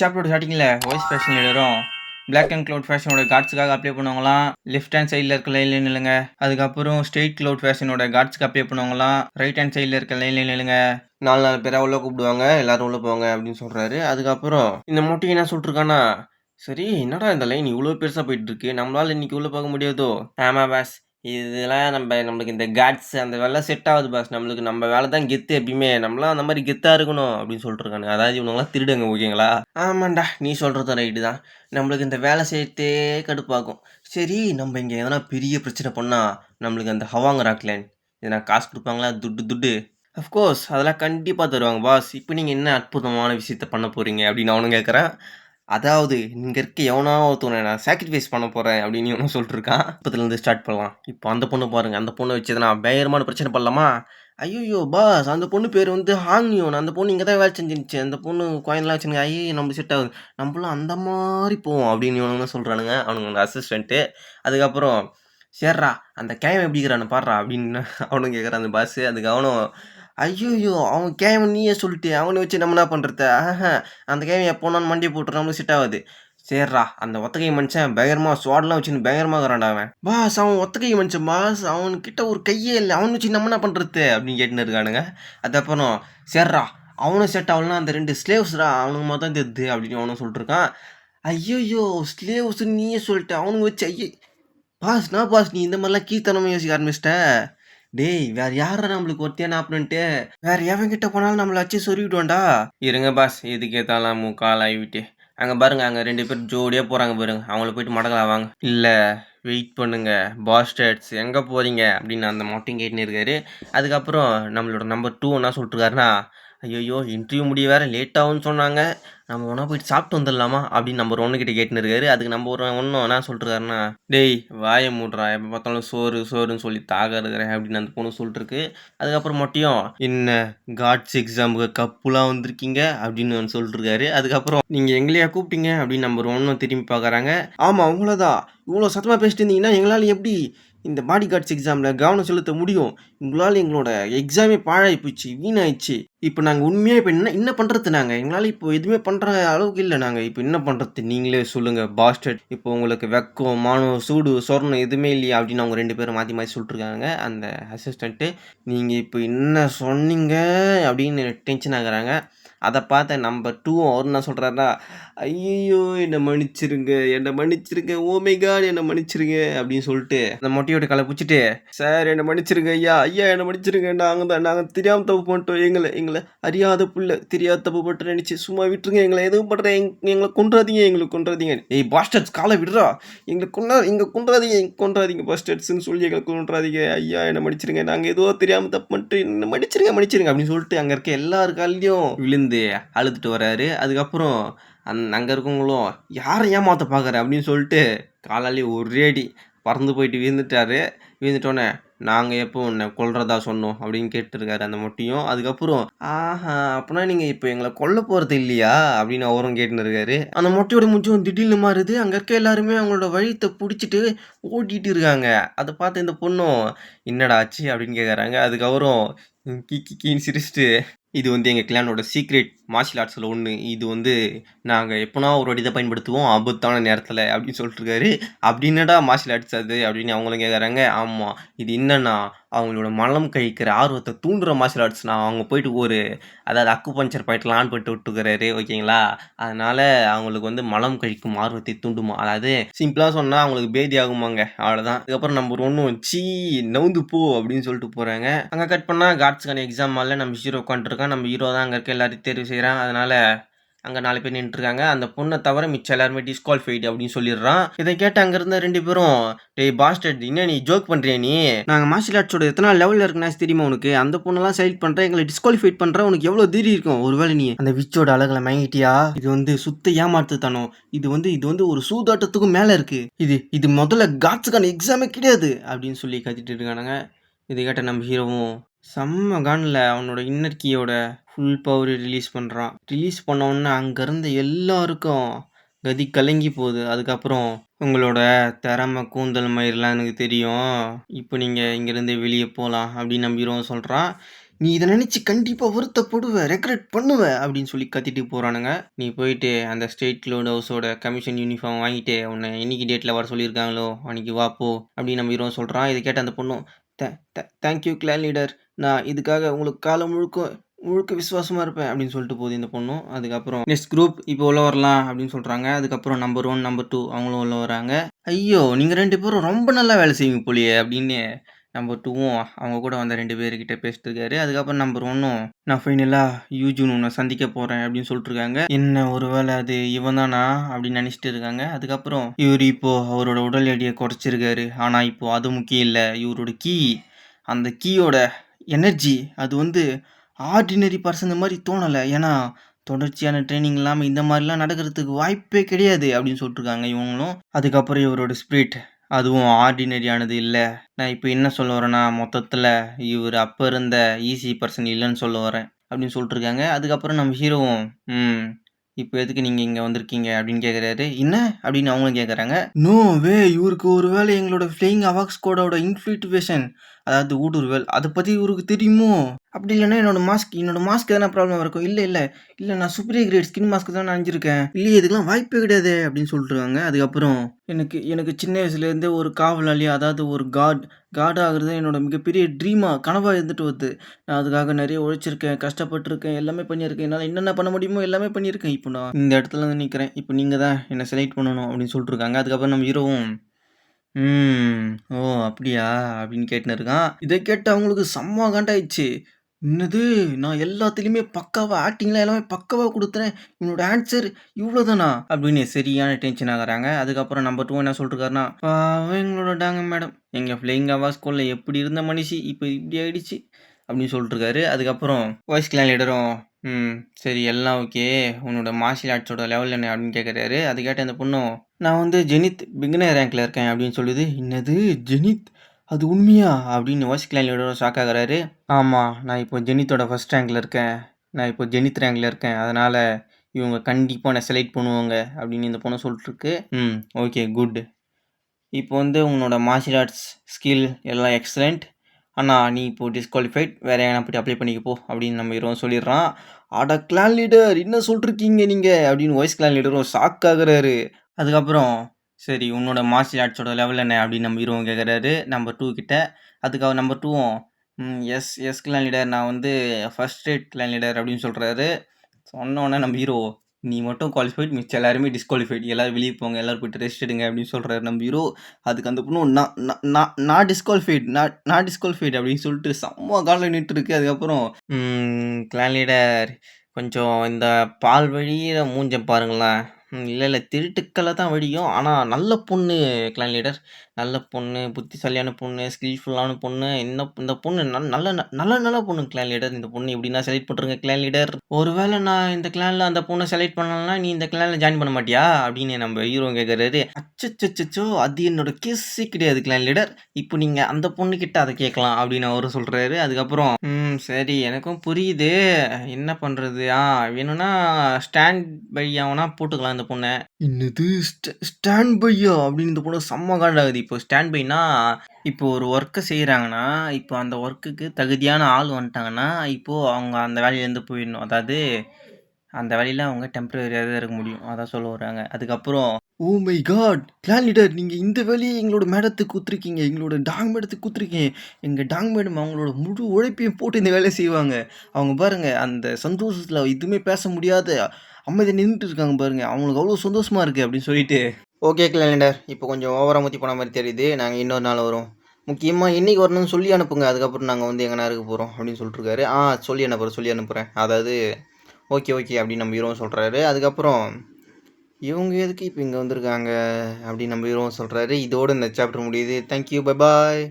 சாப்டரோட ஸ்டார்டிங்கில் voice fashion எழுதுறோம். Black and cloud ஃபேஷனோட கார்ட்ஸுக்காக அப்ளை பண்ணுவாங்களாம். லெஃப்ட் ஹேண்ட் சைடில் இருக்க லைனில் நிலுங்க அதுக்கப்புறம் ஸ்ட்ரெயிட் க்ளவுட் ஃபேஷனோட கார்ட்ஸுக்கு அப்ளை பண்ணுவாங்களாம். ரைட் ஹேண்ட் சைடில் இருக்க லைனில் நிலுங்க நாலு நாலு பேராக உள்ள கூப்பிடுவாங்க. எல்லாரும் உள்ள போங்க அப்படின்னு சொல்கிறாரு அதுக்கப்புறம் இந்த மொட்டை என்ன சொல்லிட்டுருக்கானா சரி என்னடா இந்த லைன் இவ்வளோ பெருசாக போயிட்டு இருக்கு? நம்மளால இன்னைக்கு உள்ள போக முடியாதோ? ஆமா பாஸ் இதெல்லாம் நம்ம நம்மளுக்கு இந்த காட்ஸ் அந்த வேலை செட் ஆகுது பாஸ் நம்மளுக்கு நம்ம வேலை தான் கெத்து எப்பயுமே. நம்மளாம் அந்த மாதிரி கெத்தாக இருக்கணும் அப்படின்னு சொல்லிட்டு இருக்காங்க அதாவது இவனுங்களாம் திருடுங்க ஓகேங்களா? ஆமாண்டா நீ சொல்கிறது ரைட்டு தான். நம்மளுக்கு இந்த வேலை செய்யத்தே கடுப்பாகும். சரி நம்ம இங்கே எதனா பெரிய பிரச்சனை பண்ணால் நம்மளுக்கு அந்த ஹவாங்க ராக்லேன் எதனா காசு கொடுப்பாங்களா? துட்டு துட்டு. அஃப்கோர்ஸ் அதெல்லாம் கண்டிப்பாக தருவாங்க பாஸ் இப்போ நீங்கள் என்ன அற்புதமான விஷயத்த பண்ண போகிறீங்க அப்படின்னு அவனும் கேட்குறான் அதாவது இங்கே இருக்க எவனா ஒருத்தவனை நான் சாக்ரிஃபைஸ் பண்ண போகிறேன் அப்படின்னு இவனும் சொல்லிட்டுருக்கான் இப்போத்துலேருந்து ஸ்டார்ட் பண்ணலாம். இப்போ அந்த பொண்ணு பாருங்கள் அந்த பொண்ணை வச்சு நான் பயங்கரமான பிரச்சனை பண்ணலாமா? ஐயோ பாஸ் அந்த பொண்ணு பேர் வந்து ஹாங்யோன் அந்த பொண்ணு இங்கே தான் வேலை செஞ்சிருந்துச்சு. அந்த பொண்ணு குழந்தைலாம் வச்சுருங்க ஐயோ நம்ம செட் ஆகுது. நம்மளும் அந்த மாதிரி போவோம் அப்படின்னு இவனுங்க சொல்கிறானுங்க அவனுங்க அசிஸ்டண்ட்டு அதுக்கப்புறம் சேர்றா அந்த கேம் எப்படி இருக்கிறான்னு பாடுறா அப்படின்னு அவனும் கேட்குறான் அந்த பாஸ் அதுக்கு அவனும் ஐயோயோ அவன் கேம் நீயே சொல்லிட்டு அவனை வச்சு நம்ம என்ன பண்ணுறது ஆஹா அந்த கேம் எப்போனாலும் மண்டி போட்டு நம்மளுக்கு செட் ஆகுது. சேர்றா அந்த ஒத்தகை மனுஷன் பயங்கரமா ஸ்வாட்லாம் வச்சுன்னு பயங்கரமா இருக்கிறான்டா அவன். பாஸ் அவன் ஒத்தகை மனுஷன் பாஸ் அவன்கிட்ட ஒரு கையே இல்லை. அவனை வச்சு நம்ம என்ன பண்ணுறது அப்படின்னு கேட்டுன்னு இருக்கானுங்க. அதுக்கப்புறம் சேர்றா அவனும் செட் ஆகலாம் அந்த ரெண்டு ஸ்லேவ்ஸ்ரா அவனுக்கு தான் தெரியுது அப்படின்னு அவனும் சொல்லிட்டு இருக்கான். ஐயோயோ ஸ்லேவ்ஸ் நீயே சொல்லிட்டு அவனுங்க வச்சு ஐய பாஸ் நான் பாஸ் நீ இந்த மாதிரிலாம் கீழ்த்தனமா யோசிக்க ஆரம்பிச்சிட்ட. டேய் வேற யார நம்மளுக்கு ஒருத்தியான ஆப்னன்ட்டு வேற எவன் கிட்ட போனாலும் நம்மள வச்சு சொருவிடுவோம்டா இருங்க பாஸ் எதுக்கு ஏத்தாலாம் மூக்கால் ஆகிவிட்டு அங்கே பாருங்க அங்கே ரெண்டு பேர் ஜோடியாக போகிறாங்க பாருங்க. அவங்கள போயிட்டு மடக்கலாம் வாங்க. இல்லை வெயிட் பண்ணுங்க பாஸ்டர்ட்ஸ் எங்கே போகிறீங்க அப்படின்னு அந்த மொட்டையும் கேட்டுன்னு இருக்காரு. அதுக்கப்புறம் நம்மளோட நம்பர் டூ என்ன சொல்லிட்டுருக்காருன்னா ஐயோ இன்டர்வியூ முடிய வேறு லேட்டாகும்னு சொன்னாங்க. நம்ம ஒன்றா போயிட்டு சாப்பிட்டு வந்துடலாமா? அப்படின்னு நம்பர் ஒன்றுக்கிட்ட கேட்டுன்னு இருக்காரு. அதுக்கு நம்ம ஒரு ஒன்றும் என்ன சொல்லிட்டுருக்காருன்னா டேய் வாயை மூடுறா. எப்போ பார்த்தாலும் சோறு சோறுன்னு சொல்லி தாக இருக்கிறேன் அப்படின்னு அந்த பொண்ணு சொல்லிட்டுருக்கு. அதுக்கப்புறம் மட்டும் என்ன காட்ஸ் எக்ஸாமுக்கு கப்புலாம் வந்திருக்கீங்க? அப்படின்னு வந்து சொல்லிட்டுருக்காரு. அதுக்கப்புறம் நீங்கள் எங்களையா கூப்பிட்டீங்க? அப்படின்னு நம்பர் ஒன்றும் திரும்பி பார்க்குறாங்க. ஆமாம் அவங்களதான் இவ்வளோ சத்தமாக பேசிட்டு இருந்தீங்கன்னா எங்களால் எப்படி இந்த பாடி கார்ட்ஸ் எக்ஸாமில் கவனம் செலுத்த முடியும். உங்களால் எங்களோட எக்ஸாமே பாழாகி போச்சு வீணாயிடுச்சு. இப்போ நாங்கள் உண்மையாக இப்போ என்ன என்ன பண்ணுறது நாங்கள் எங்களால் இப்போ எதுவுமே பண்ணுற அளவுக்கு இல்லை நாங்கள் இப்போ என்ன பண்ணுறது நீங்களே சொல்லுங்கள் பாஸ்டட் இப்போ உங்களுக்கு வெக்கம் மானம் சூடு சொர்ணம் எதுவுமே இல்லையா? அப்படின்னு அவங்க ரெண்டு பேரும் மாற்றி மாற்றி சொல்லிட்டுருக்காங்க. அந்த அசிஸ்டண்ட்டு நீங்கள் இப்போ என்ன சொன்னீங்க அப்படின்னு டென்ஷன் ஆகுறாங்க. அதை பார்த்த நம்பர் டூ அவர் என்ன சொல்கிறாருன்னா ஐயோ என்னை மன்னிச்சிருங்க என்னை மன்னிச்சிருங்க oh ஓமை என்னை மன்னிச்சிருங்க அப்படின்னு சொல்லிட்டு அந்த மொட்டையோட களை பிடிச்சிட்டு சார் என்னை மன்னிச்சிருங்க ஐயா ஐயா என்னை மன்னிச்சிருங்க நாங்கள் தான் நாங்கள் தெரியாமல் தப்பு பண்ணிட்டோம் எங்களை எங்களை அறியாத புள்ள தெரியாத தப்பு பண்ணிட்டு நினச்சி சும்மா விட்டுருங்க எங்களை எதுவும் பண்ணுற எங் எங்களை கொன்றாதீங்க எங்களுக்கு கொன்றாதீங்க. ஏய் பாஸ்டர்ஸ் காலை விடுறா எங்களை கொண்டா இங்கே கொன்றாதீங்க எங்க கொன்றாதீங்க பாஸ்டர்ஸ்னு சொல்லி எங்களை கொன்றாதீங்க ஐயா என்னை மன்னிச்சிருங்க நாங்கள் ஏதோ தெரியாமல் தப்பு பண்ணிட்டு என்ன மன்னிச்சிருங்க மன்னிச்சிருங்க அப்படின்னு சொல்லிட்டு அங்கே இருக்க எல்லார் காலையும் விழுந்து அழுதுட்டு வராரு. அதுக்கப்புறம் அந் அங்கே இருக்கவங்களும் யாரை ஏமாத்த பார்க்குற அப்படின்னு சொல்லிட்டு காலாலே ஒரே அடி பறந்து போயிட்டு விழுந்துட்டாரு. விழுந்துட்டோன்னே நாங்கள் எப்போ உன்னை கொல்றதா சொன்னோம்? அப்படின்னு கேட்டிருக்காரு அந்த மொட்டையும். அதுக்கப்புறம் ஆஹா அப்படின்னா நீங்கள் இப்போ எங்களை கொல்ல போகிறது இல்லையா? அப்படின்னு அவரும் கேட்டுன்னு இருக்காரு அந்த மொட்டையோட முடிச்சும் திடீர்னு மாறுது. அங்கே இருக்க எல்லாருமே அவங்களோட வழித்தை பிடிச்சிட்டு ஓட்டிகிட்டு இருக்காங்க. அதை பார்த்து இந்த பொண்ணும் என்னடா ஆச்சு? அப்படின்னு கேட்குறாங்க அதுக்கப்புறம் கி கி கின்னு சிரிச்சிட்டு இது வந்து எங்கள் கிளானோட சீக்ரெட் மார்ஷியல் ஆர்ட்ஸில் ஒன்று இது வந்து நாங்கள் எப்போனா ஒரு வாட்டி தான் பயன்படுத்துவோம். ஆபத்தான நேரத்தில் அப்படின்னு சொல்லிட்டுருக்காரு அப்படின்னடா மார்ஷியல் ஆர்ட்ஸ் அது அப்படின்னு அவங்களும் கேட்குறாங்க ஆமாம் இது என்னன்னா அவங்களோட மலம் கழிக்கிற ஆர்வத்தை தூண்டுற மார்ஷியல் ஆர்ட்ஸ்னா அவங்க போயிட்டு ஒரு அதாவது அக்கு பஞ்சர் பாயிண்ட்லாம் ஆன் பண்ணிட்டு விட்டுக்கிறாரு ஓகேங்களா? அதனால் அவங்களுக்கு வந்து மலம் கழிக்கும் ஆர்வத்தை தூண்டுமா? அதாவது சிம்பிளாக சொன்னால் அவங்களுக்கு பேதி ஆகுமாங்க. அவ்வளோதான் அதுக்கப்புறம் நம்பர் ஒன்றும் சீ நவுந்து போ அப்படின்னு சொல்லிட்டு போகிறாங்க அங்கே கட் பண்ணால் காட்ஸ்கான எக்ஸாம் ஹாலில் நம்ம ஹீரோ உட்காந்துருக்கோம் நம்ம ஹீரோ தான் அங்கே இருக்க எல்லாத்தையும் தேர்வு செய்கிறான் அதனால் அங்கே நாலு பேர் நின்றுருக்காங்க அந்த பொண்ணை தவிர மிச்சம் எல்லாருமே டிஸ்குவாலிஃபைடு அப்படின்னு சொல்லிடுறான். இதை கேட்டு அங்கே இருந்த ரெண்டு பேரும் டேய் பாஸ்டர்ட் என்ன நீ ஜோக் பண்ணுறியா நீ? நாங்கள் மார்ஷியல் ஆர்ட்ஸோட எத்தனை லெவலில் இருக்குன்னா தெரியுமா உனக்கு? அந்த பொண்ணெல்லாம் செலக்ட் பண்ணுற எங்களை டிஸ்குவாலிஃபைட் பண்ணுற உனக்கு எவ்வளோ தீரி இருக்கும்? ஒருவேளை நீ அந்த விச்சோட அழகில் மயங்கிட்டியா? இது வந்து சுத்த ஏமாத்துத்தனம். இது வந்து இது வந்து ஒரு சூதாட்டத்துக்கும் மேலே இருக்கு. இது இது முதல்ல காட்ஸுக்கான எக்ஸாமே கிடையாது அப்படின்னு சொல்லி கத்திட்டு இருக்கானுங்க. இதை கேட்ட நம்ம ஹீரோவும் செம்ம கானில் அவனோட இன்னர் கீயோட ஃபுல் பவர் ரிலீஸ் பண்ணுறான் ரிலீஸ் பண்ண உடனே அங்கேருந்து எல்லாருக்கும் கதி கலங்கி போகுது. அதுக்கப்புறம் உங்களோட திறமை கூந்தல் மயிரெலாம் எனக்கு தெரியும். இப்போ நீங்கள் இங்கேருந்து வெளியே போகலாம் அப்படின்னு நம்பிடுவோம் சொல்கிறான் நீ இதை நினச்சி கண்டிப்பாக வருத்தப்படுவ ரெக்ரெட் பண்ணுவ அப்படின்னு சொல்லி கத்திட்டு போகிறானுங்க நீ போயிட்டு அந்த ஸ்டேட் க்ளோட் ஹவுஸோட கமிஷன் யூனிஃபார்ம் வாங்கிட்டு உன்னை இன்னைக்கு டேட்டில் வர சொல்லியிருக்காங்களோ அன்னைக்கு வா போ அப்படின்னு நம்பிடுவோம் சொல்கிறான் இதை கேட்ட அந்த பொண்ணும் தேங்க்யூ கிளான் லீடர் நான் இதுக்காக உங்களுக்கு காலம் முழுக்க முழுக்க விசுவாசமாக இருப்பேன் அப்படின்னு சொல்லிட்டு போகுது இந்த பொண்ணும் அதுக்கப்புறம் நெக்ஸ்ட் குரூப் இப்போ உள்ள வரலாம் அப்படின்னு சொல்கிறாங்க அதுக்கப்புறம் நம்பர் ஒன் நம்பர் டூ அவங்களும் உள்ள வராங்க. ஐயோ நீங்கள் ரெண்டு பேரும் ரொம்ப நல்லா வேலை செய்வீங்க போலியே அப்படின்னு நம்பர் டூவும் அவங்க கூட வந்த ரெண்டு பேர்கிட்ட பேசிட்டு இருக்காரு அதுக்கப்புறம் நம்பர் ஒன்னும் நான் ஃபைனலாக யூஜூன் உன்னை சந்திக்க போகிறேன் அப்படின்னு சொல்லிட்டு இருக்காங்க என்ன ஒருவேளை அது இவன் தானா அப்படின்னு நினச்சிட்டு இருக்காங்க. அதுக்கப்புறம் இவர் இப்போது அவரோட உடல் எடையை குறைச்சிருக்காரு. ஆனால் இப்போது அது முக்கியம் இல்லை. இவரோட கீ அந்த கீயோட எனர்ஜி அது வந்து ஆர்டினரி பர்சன் மாதிரி தோணலை. ஏன்னா தொடர்ச்சியான ட்ரைனிங் இல்லாமல் இந்த மாதிரிலாம் நடக்கிறதுக்கு வாய்ப்பே கிடையாது அப்படின்னு சொல்லிட்டுருக்காங்க இவங்களும். அதுக்கப்புறம் இவரோட ஸ்பிரிட் அதுவும் ஆர்டினரியானது இல்லை. நான் இப்போ என்ன சொல்ல வரேன்னா மொத்தத்தில் இவர் அப்போ இருந்த ஈஸி பர்சன் இல்லைன்னு சொல்ல வரேன் அப்படின்னு சொல்லிட்டுருக்காங்க அதுக்கப்புறம் நம்ம ஹீரோவும் ம் இப்போ எதுக்கு நீங்கள் இங்கே வந்திருக்கீங்க? அப்படின்னு கேட்குறாரு என்ன? அப்படின்னு அவங்களும் கேட்குறாங்க நோ வே இவருக்கு ஒரு வேளை எங்களோட ஃப்ளையிங் அவாக்ஸ் கோடோட இன்ஃப்ளிட்டுவேஷன் அதாவது ஊடுருவல். அதை பற்றி இவருக்கு தெரியுமோ? அப்படி இல்லைன்னா என்னோட மாஸ்க் என்னோட மாஸ்க் எதனா ப்ராப்ளம் இருக்கும் இல்லை இல்லை. இல்லை நான் சூப்பர் கிரேட் ஸ்கின் மாஸ்க் தான் நான் இல்லையே இதுக்கெல்லாம் வாய்ப்பே கிடையாது அப்படின்னு சொல்லிட்டுருக்காங்க அதுக்கப்புறம் எனக்கு எனக்கு சின்ன வயசுலேருந்தே ஒரு காவலாளி அதாவது ஒரு காட் காட் ஆகுறது என்னோட மிகப்பெரிய ட்ரீமாக கனவாக இருந்துட்டு வருது. நான் அதுக்காக நிறைய உழைச்சிருக்கேன் கஷ்டப்பட்டிருக்கேன் எல்லாமே பண்ணியிருக்கேன். என்னால் என்னென்ன பண்ண முடியுமோ எல்லாமே பண்ணியிருக்கேன். இப்போ நான் இந்த இடத்துல வந்து நிற்கிறேன் இப்போ நீங்கள் தான் என்னை செலக்ட் பண்ணணும் அப்படின்னு சொல்லிட்டுருக்காங்க அதுக்கப்புறம் நம்ம ஹீரோவும் ம். ஓ அப்படியா? அப்படின்னு கேட்டுன்னு இருக்கான் இதை கேட்டு அவங்களுக்கு செம்ம காண்டாயிடுச்சு என்னது? நான் எல்லாத்துலேயுமே பக்காவாக ஆக்டிங்லாம் எல்லாமே பக்காவாக கொடுத்துறேன் இவனோட ஆன்சர் இவ்வளோதானா அப்படின்னு சரியான டென்ஷன் ஆகுறாங்க. அதுக்கப்புறம் நம்பர் டூ என்ன சொல்லிருக்காருன்னா பாவம் எங்களோட டாங்க மேடம் எங்கள் ஃப்ளைங் அவா ஸ்கூலில் எப்படி இருந்த மனுஷி இப்போ இப்படி ஆயிடுச்சு. அப்படின்னு சொல்லிட்டுருக்காரு அதுக்கப்புறம் வாய்ஸ் கிளான் லீடரும் ம் சரி எல்லாம் ஓகே. உன்னோட மார்ஷியல் ஆர்ட்ஸோட லெவல் என்ன அப்படின்னு கேட்குறாரு அது கேட்ட அந்த பொண்ணும் நான் வந்து ஜெனித் பிகினர் ரேங்க்ல இருக்கேன் அப்படின்னு சொல்லுது. என்னது? ஜெனித்? அது உண்மையா? அப்படின்னு வாய்ஸ் கிளான் ஷாக் ஆகுறாரு. ஆமாம் நான் இப்போ ஜெனித்தோட ஃபர்ஸ்ட் ரேங்க்ல இருக்கேன். நான் இப்போ ஜெனித் ரேங்க்ல இருக்கேன். அதனால் இவங்க கண்டிப்பாக நான் செலக்ட் பண்ணுவாங்க அப்படின்னு இந்த பொண்ணு சொல்லிட்டுருக்கு. ம் ஓகே குட். இப்போ வந்து உன்னோட மார்ஷியல் ஆர்ட்ஸ் ஸ்கில் எல்லாம் எக்ஸலண்ட் அண்ணா நீ இப்போ டிஸ்குவாலிஃபைட் வேறு எங்கன்னா போய்ட்டு அப்ளை பண்ணிக்க போ அப்படின்னு நம்ம ஹீரோ சொல்லிடுறான். அட கிளான் லீடர் என்ன சொல்லிருக்கீங்க நீங்கள் அப்படின்னு வாய்ஸ் கிளான் லீடரும் ஷாக் ஆகுறாரு. அதுக்கப்புறம் சரி உன்னோட மார்ஷியல் ஆர்ட்ஸோட லெவல் என்ன? அப்படின்னு நம்ம ஹீரோவும் கேட்குறாரு நம்பர் டூ கிட்ட. அதுக்காக நம்பர் டூவும் எஸ் எஸ் கிளான் லீடர் நான் வந்து ஃபர்ஸ்ட் ரேட் கிளான் லீடர் அப்படின்னு சொல்கிறாரு சொன்னோன்னே நம்ம ஹீரோ நீ மட்டும் குவாலிஃபைட் மிச்சம் எல்லாருமே டிஸ்குவாலிஃபைட் எல்லாரும் வெளியே போங்க எல்லாரும் போயிட்டு ரெஸ்ட் எடுங்க அப்படின்னு சொல்கிறாரு நம்ம ஹீரோ அதுக்கு அந்த பொண்ணு நான் நான் நான் டிஸ்குவாலிஃபைட் நான் நான் டிஸ்குவாலிஃபைட் அப்படின்னு சொல்லிட்டு செம்ம காலில் நின்றுருக்கு அதுக்கப்புறம் கிளான் லீடர் கொஞ்சம் இந்த பால் வழியில் மூஞ்ச பாருங்களேன். இல்லை இல்லை. திருட்டுக்களை தான் வழியும் ஆனால் நல்ல பொண்ணு கிளான் லீடர் நல்ல பொண்ணு புத்திசாலியான பொண்ணு ஸ்கில்ஃபுல்லான பொண்ணு. என்ன இந்த பொண்ணு நல்- நல்ல நல்ல நல்ல பொண்ணு கிளான் லீடர் இந்த பொண்ணு எப்படின்னா செலக்ட் பண்ணுறங்க கிளான் லீடர் ஒருவேளை நான் இந்த கிளானில் அந்த பொண்ணை செலக்ட் பண்ணலன்னா நீ இந்த கிளானில் ஜாயின் பண்ண மாட்டியா? அப்படின்னு நம்ம ஹீரோ கேட்குறாரு அச்சச்சச்சோ அது என்னோட கேஸே கிடையாது கிளான் லீடர் இப்போ நீங்கள் அந்த பொண்ணுக்கிட்ட அதை கேட்கலாம் அப்படின்னு அவரு சொல்கிறாரு அதுக்கப்புறம் ம் சரி எனக்கும் புரியுது. என்ன பண்ணுறது ஆ வேணும்னா ஸ்டாண்ட் பை அவனா போட்டுக்கலாம். இந்த பொண்ணை. என்னது? ஸ்டாண்ட் பையா அப்படின்னு இந்த பொண்ணு செம்ம காண்டாகுது. இப்போ ஸ்டாண்ட் பைனா இப்போ ஒரு ஒர்க்கை செய்கிறாங்கன்னா இப்போ அந்த ஒர்க்குக்கு தகுதியான ஆள் வந்துட்டாங்கன்னா இப்போது அவங்க அந்த வேலையிலேருந்து போயிடணும். அதாவது அந்த வேலையில் அவங்க டெம்பரரியாக தான் இருக்க முடியும். அதான் சொல்ல வராங்க அதுக்கப்புறம் oh my god clan leader நீங்கள் இந்த வேலையை எங்களோட மேடத்துக்கு குத்துருக்கீங்க எங்களோட டாங் மேடத்துக்கு குத்துருக்கீங்க எங்கள் டாங் மேடம் அவங்களோட முழு உழைப்பையும் போட்டு இந்த வேலையை செய்வாங்க. அவங்க பாருங்க அந்த சந்தோஷத்தில் எதுவுமே பேச முடியாத அமைதி நின்றுட்டு இருக்காங்க பாருங்க. அவங்களுக்கு அவ்வளோ சந்தோஷமா இருக்கு அப்படின்னு சொல்லிட்டு. ஓகே கிளண்டர் இப்போ கொஞ்சம் ஓவரா முத்தி போன மாதிரி தெரியுது. நாங்கள் இன்னொரு நாள் வரும். முக்கியமாக என்னைக்கு வரணும்னு சொல்லி அனுப்புங்க. அதுக்கப்புறம் நாங்கள் வந்து எங்கே இருக்க போகிறோம் அப்படின்னு சொல்லிட்டுருக்காரு. ஆ சொல்லி அனுப்புகிறேன் சொல்லி அனுப்புகிறேன் அதாவது ஓகே ஓகே அப்படின்னு நம்ம ஹீரோவும் சொல்கிறாரு அதுக்கப்புறம் இவங்க எதுக்கு இப்போ இங்கே வந்திருக்காங்க அப்படின்னு நம்ம ஹீரோவும் சொல்கிறாரு இதோடு இந்த சாப்டர் முடியுது. Thank you bye bye